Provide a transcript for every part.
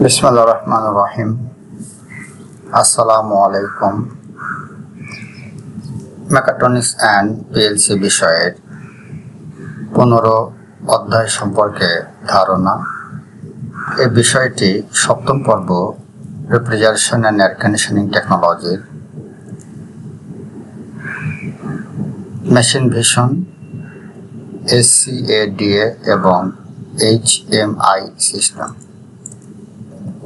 বিসমুল্লাহ রহমান রহিম আসসালামু আলাইকুম মেকাট্রনিক্স অ্যান্ড পিএলসি বিষয়ের পনেরো অধ্যায় সম্পর্কে ধারণা। এই বিষয়টি সপ্তম পর্ব রেফ্রিজারেশন অ্যান্ড এয়ার কন্ডিশনিং টেকনোলজির মেশিন ভিশন এসসিএডিএ এবং এইচএমআই সিস্টেম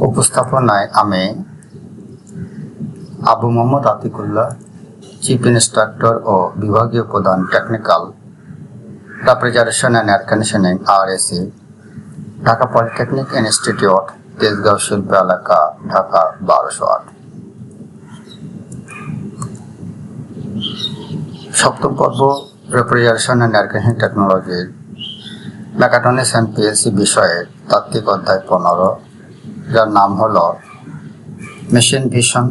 উপস্থাপনায় আমি আবু মোহাম্মদ আতিকুল্লাহ, চিফ ইন্সট্রাক্টর ও বিভাগীয় প্রধান technical refrigeration and air conditioning R AC Dhaka polytechnic institute, Tejgaon শিল্প এলাকা, ঢাকা বারোশো আট। সপ্তম পর্ব, রেফ্রিজারেশন অ্যান্ড এয়ার কন্ডিশনিং টেকনোলজির মেকাট্রনিক্স অ্যান্ড পিএলসি বিষয়ে তাত্ত্বিক অধ্যায় পনেরো। যার নাম হল মেশিন ভিশন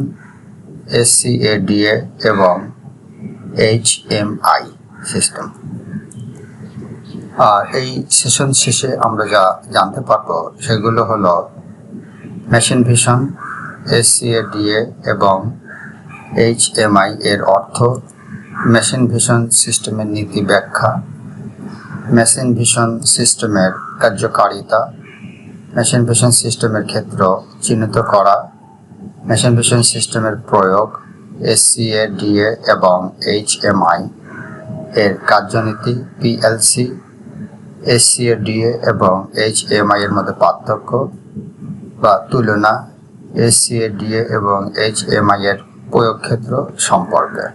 এসসিএডিএ এবং এইচএমআই সিস্টেম। আর এই সেশন শেষে আমরা যা জানতে পারব সেগুলো হলো মেশিন ভিশন এসসিএডিএ এবং এইচএমআই এর অর্থ মেশিন ভিশন সিস্টেমের নীতি ব্যাখ্যা, মেশিন ভিশন সিস্টেমের কার্যকারিতা মেশিন ভিশন সিস্টেমের ক্ষেত্র চিহ্নিত করা, মেশিন ভিশন সিস্টেমের প্রয়োগ এসসিএ ডিএ এবং এইচএমআই এর কার্যনীতি পিএলসি এসসিএ ডিএ এবং এইচএমআই এর মধ্যে পার্থক্য বা তুলনা এসসিএ ডিএ এবং এইচএমআই এর প্রয়োগ ক্ষেত্র সম্পর্কে।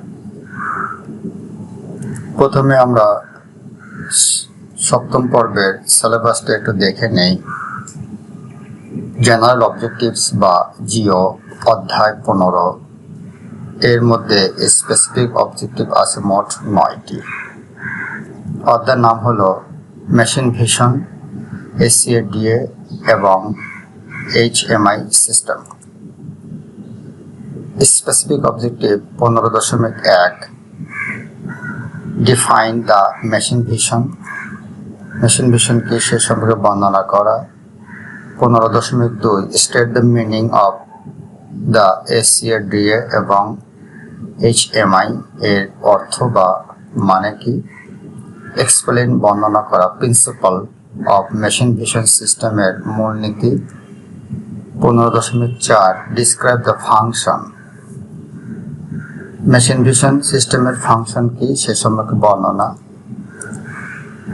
প্রথমে আমরা সপ্তম পর্বের সিলেবাসটা একটু দেখে নেই। জেনারেল অবজেক্টিভস বা জিও অধ্যায় পনেরো। এর মধ্যে স্পেসিফিক অবজেক্টিভ আছে মোট নয়টি। অধ্যায়ের নাম হলো মেশিন ভিশন এসিএডিএ এবং H HMI system specific objective পনেরো দশমিক এক। Define the machine vision machine vision কি সে সম্পর্কে বর্ণনা করা। পনেরো দশমিক দুই state the meaning of the SCADA এবং এইচএমআই এর অর্থ বা মানে কি? এক্সপ্লেন বর্ণনা করা প্রিন্সিপাল অফ মেশিন ভিশন সিস্টেমের মূলনীতি। পনেরো দশমিক চার describe the function machine vision সিস্টেমের ফাংশন কি? সে সম্পর্কে বর্ণনা।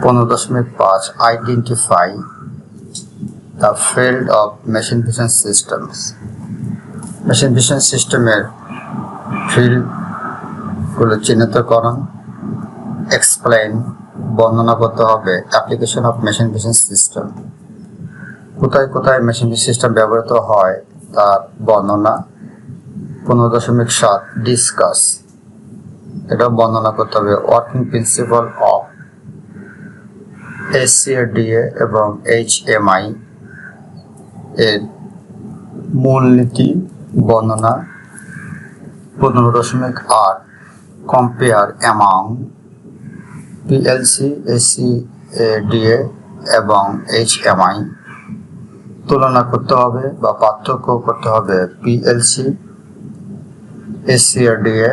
পনেরো দশমিক পাঁচ identify the field of machine vision systems machine vision সিস্টেমের ফিল্ডগুলো চিহ্নিতকরণ এক্সপ্লেন বর্ণনা করতে হবে application of machine vision system কোথায় কোথায় মেশিন ভিশন সিস্টেম ব্যবহৃত হয় তার বর্ণনা পনেরো দশমিক সাত ডিসকাস এটা বর্ণনা করতে হবে ওয়ার্কিং প্রিন্সিপাল অফ এসিএডিএ এবং এইচএমআই এর মূলনীতি বর্ণনা পনেরো দশমিক আট compare among PLC AC DA এবং এইচএমআই তুলনা করতে হবে বা পার্থক্য করতে হবে পিএলসি এসিআরডিএ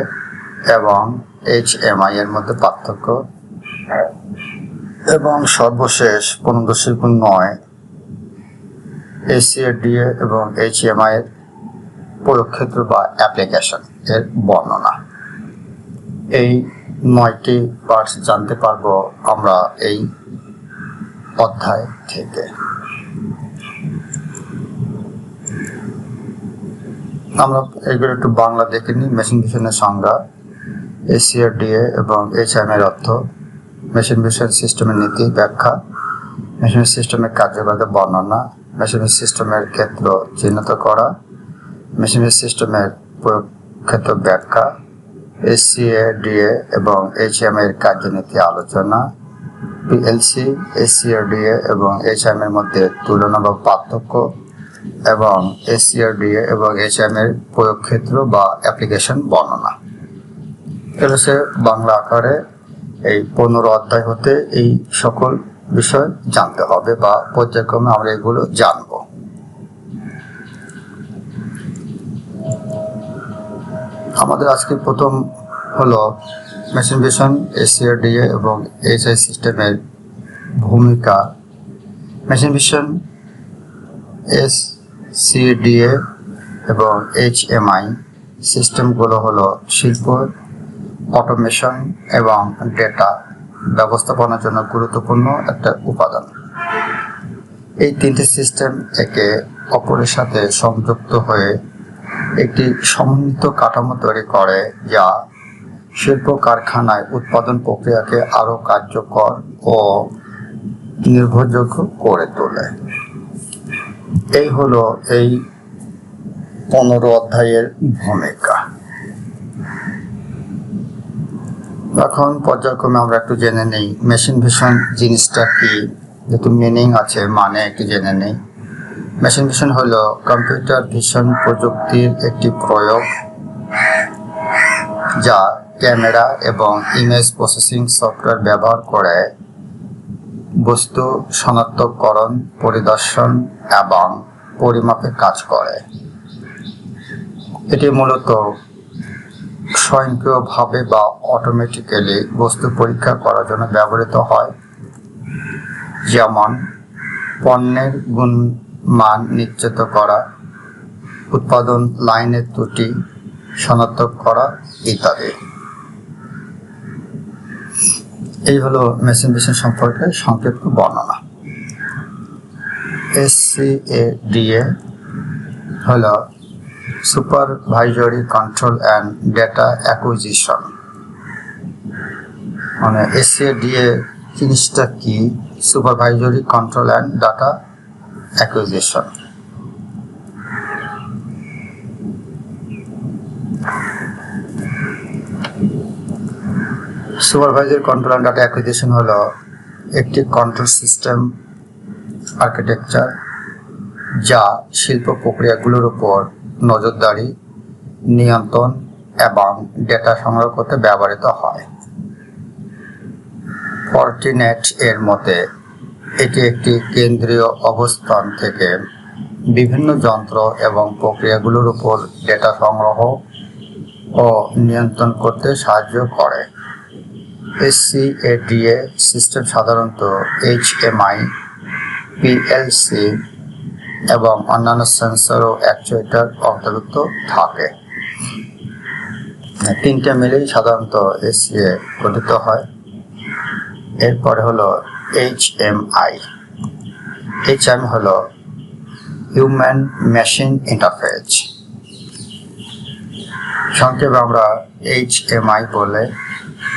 এবং এইচ এইচএমআই এর মধ্যে পার্থক্য। এবং সর্বশেষ পনেরো দশমিক নয় এসিএডিএ এবং এইচএমআই এর প্রয়োগক্ষেত্র বা অ্যাপ্লিকেশন এর বর্ণনা। এই নয়টি পার্টস জানতে পারব আমরা এই অধ্যায় থেকে। আমরা এগুলো একটু বাংলা দেখে নিই। মেশিন ভিশনের সংজ্ঞা এসিআরডিএ এবং এইচএম এর অর্থ মেশিন ভিশন সিস্টেমের নীতি ব্যাখ্যা। মেশিন সিস্টেমের কার্যকারিতা বর্ণনা মেশিন সিস্টেমের ক্ষেত্র চিহ্নিত করা, মেশিনের সিস্টেমের প্রয়োগ ক্ষেত্র ব্যাখ্যা এসিএডিএ এবং এইচএম এর কার্যনীতি আলোচনা পিএলসি এসিআরডিএ এবং এইচএম এর মধ্যে তুলনা বা পার্থক্য এবং এসিআরডিএ এবং এইচএম এর প্রয়োগ ক্ষেত্র বা অ্যাপ্লিকেশন বর্ণনা। এটা হচ্ছে বাংলা আকারে এই পনেরো অধ্যায় হতে এই সকল বিষয় জানতে হবে বা পর্যায়ক্রমে আমরা এগুলো জানব। আমাদের আজকে প্রথম হলো মেশিন ভিশন এসিআরডিএ এবং এসআই সিস্টেমের ভূমিকা। মেশিন ভিশন এস সিডিএ এবং এইচ এম আই সিস্টেমগুলো হলো শিল্প, অটোমেশন এবং ডেটা। ব্যবস্থাপনার জন্য গুরুত্বপূর্ণ একটা উপাদান। এই তিনটি সিস্টেম একে অপরের সাথে সংযুক্ত হয়ে একটি সমন্বিত কাঠামো তৈরি করে, যা শিল্প কারখানায় উৎপাদন প্রক্রিয়াকে আরও কার্যকর ও নির্ভরযোগ্য করে তোলে। এই হলো এই পনেরো অধ্যায়ের ভূমিকা। এখন পর্যায়ক্রমে আমরা একটু জেনে নেই। মেশিন ভিশন জিনিসটা কি? যেহেতু মিনিং আছে মানে একটু জেনে নেই। মেশিন ভিশন হলো কম্পিউটার ভিশন প্রযুক্তির একটি প্রয়োগ, যা ক্যামেরা এবং ইমেজ প্রসেসিং সফটওয়্যার ব্যবহার করে বস্তু শনাক্তকরণ, পরিদর্শন এবং পরিমাপে কাজ করে। এটি মূলত স্বয়ংক্রিয়ভাবে বা অটোমেটিক্যালি বস্তু পরীক্ষা করার জন্য ব্যবহৃত হয়। যেমন, পণ্যের গুণমান নিশ্চিত করা, উৎপাদন লাইনের ত্রুটি শনাক্ত করা ইত্যাদি। এই হলো মেশিন ভিশন সম্পর্কে সংক্ষিপ্ত বর্ণনা। এসসিএডিএ হলো supervisory control and data acquisition. মানে এসসিএডিএ জিনিসটা কি? Supervisory control and data acquisition. Supervisor control and data acquisition হলো একটি কন্ট্রোল সিস্টেম আর্কিটেকচার যা শিল্প প্রক্রিয়াগুলোর উপর নজরদারি, নিয়ন্ত্রণ এবং ডেটা সংগ্রহ করতে ব্যবহৃত হয়। ফর্টিনেট এর মতে, এটি একটি কেন্দ্রীয় অবস্থান থেকে বিভিন্ন যন্ত্র এবং প্রক্রিয়াগুলোর উপর ডেটা সংগ্রহ ও নিয়ন্ত্রণ করতে সাহায্য করে। এসসিএডিএ সিস্টেম সাধারণত এইচএমআই পিএলসি এবং অন্যান্য সেন্সর ও অ্যাকচুয়েটার অন্তর্ভুক্ত থাকে। তিনটে মিলেই সাধারণত এসিএ গঠিত হয়। এরপরে হলো এইচএমআই এইচএম হলো হিউম্যান মেশিন ইন্টারফেস সংক্ষেপে আমরা এইচ এম আই বলে,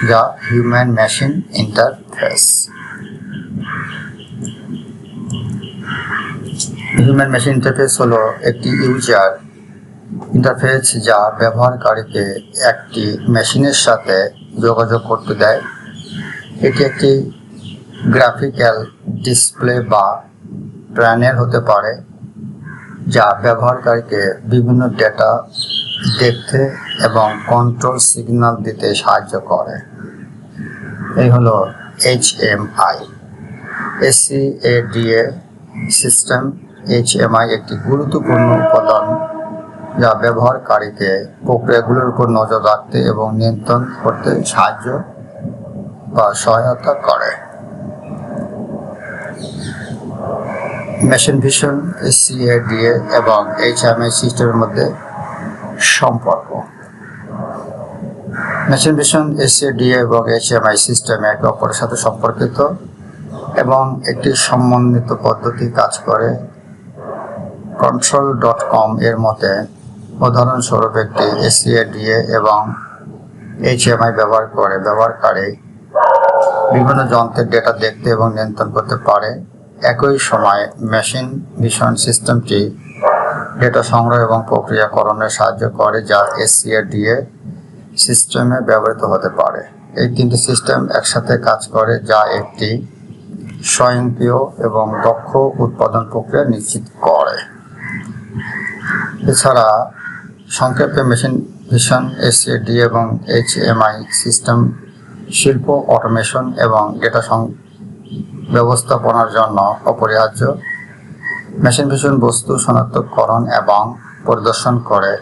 যা human machine interface human machine interface হলো একটি ইউজার ইন্টারফেস যা ব্যবহারকারীকে একটি মেশিনের সাথে যোগাযোগ করতে দেয়। এটি একটি গ্রাফিক্যাল ডিসপ্লে বা প্যানেল হতে পারে, যা ব্যবহারকারীকে বিভিন্ন ডেটা দেখতে এবং কন্ট্রোল সিগন্যাল দিতে সাহায্য করে। এই হলো এইচএমআই এসিএডিএ সিস্টেম এইচএমআই একটি গুরুত্বপূর্ণ উপাদান যা ব্যবহারকারীকে প্রক্রিয়াগুলোর উপর নজর রাখতে এবং নিয়ন্ত্রণ করতে সাহায্য বা সহায়তা করে। মেশিন ভিশন এসিএডিএ এবং এইচএমআই সিস্টেমের মধ্যে সম্পর্ক। মেশিন ভিশন এসিডিএ এবং এইচএমআই সিস্টেম একে অপরের সাথে সম্পর্কিত এবং একটি সমন্বিত পদ্ধতি কাজ করে। কন্ট্রোল ডট কম এর মতে উদাহরণস্বরূপ একটি এসিএডিএ এবং এইচএমআই ব্যবহার করে ব্যবহারকারী বিভিন্ন যন্ত্রের ডেটা দেখতে এবং নিয়ন্ত্রণ করতে পারে। একই সময় মেশিন ভিশন সিস্টেমটি ডেটা সংগ্রহ এবং প্রক্রিয়াকরণে সাহায্য করে যা এসসিএডিএ সিস্টেমে ব্যবহৃত হতে পারে। এই তিনটি সিস্টেম একসাথে কাজ করে যা একটি স্বয়ংক্রিয় এবং দক্ষ উৎপাদন প্রক্রিয়া নিশ্চিত করে। এছাড়া সংক্ষেপে মেশিন ভিশন এসএডি এবং এইচএমআই সিস্টেম, শিল্প, অটোমেশন এবং ডেটা সং ব্যবস্থাপনার জন্য অপরিহার্য। মেশিন ভিশন বস্তু শনাক্তকরণ এবং পরিদর্শন করে।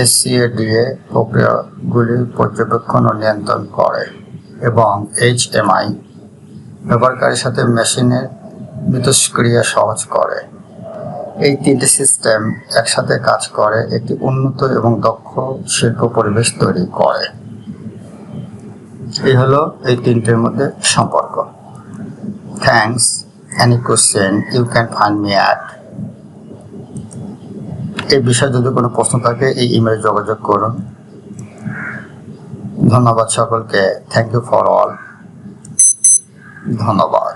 এসসিএডিএ প্রক্রিয়াগুলি পর্যবেক্ষণ ও নিয়ন্ত্রণ করে এবং এইচএমআই ব্যবহারকারীর সাথে মেশিনের মিথস্ক্রিয়া সহজ করে। এই তিনটি সিস্টেম একসাথে কাজ করে, একটি উন্নত এবং দক্ষ শিল্প পরিবেশ তৈরি করে। এই হলো এই তিনটের মধ্যে সম্পর্ক। Thanks any question you can find me at এই বিষয়ে যদি কোনো প্রশ্ন থাকে, এই ইমেলে যোগাযোগ করুন। ধন্যবাদ সকলকে। থ্যাংক ইউ ফর অল ধন্যবাদ।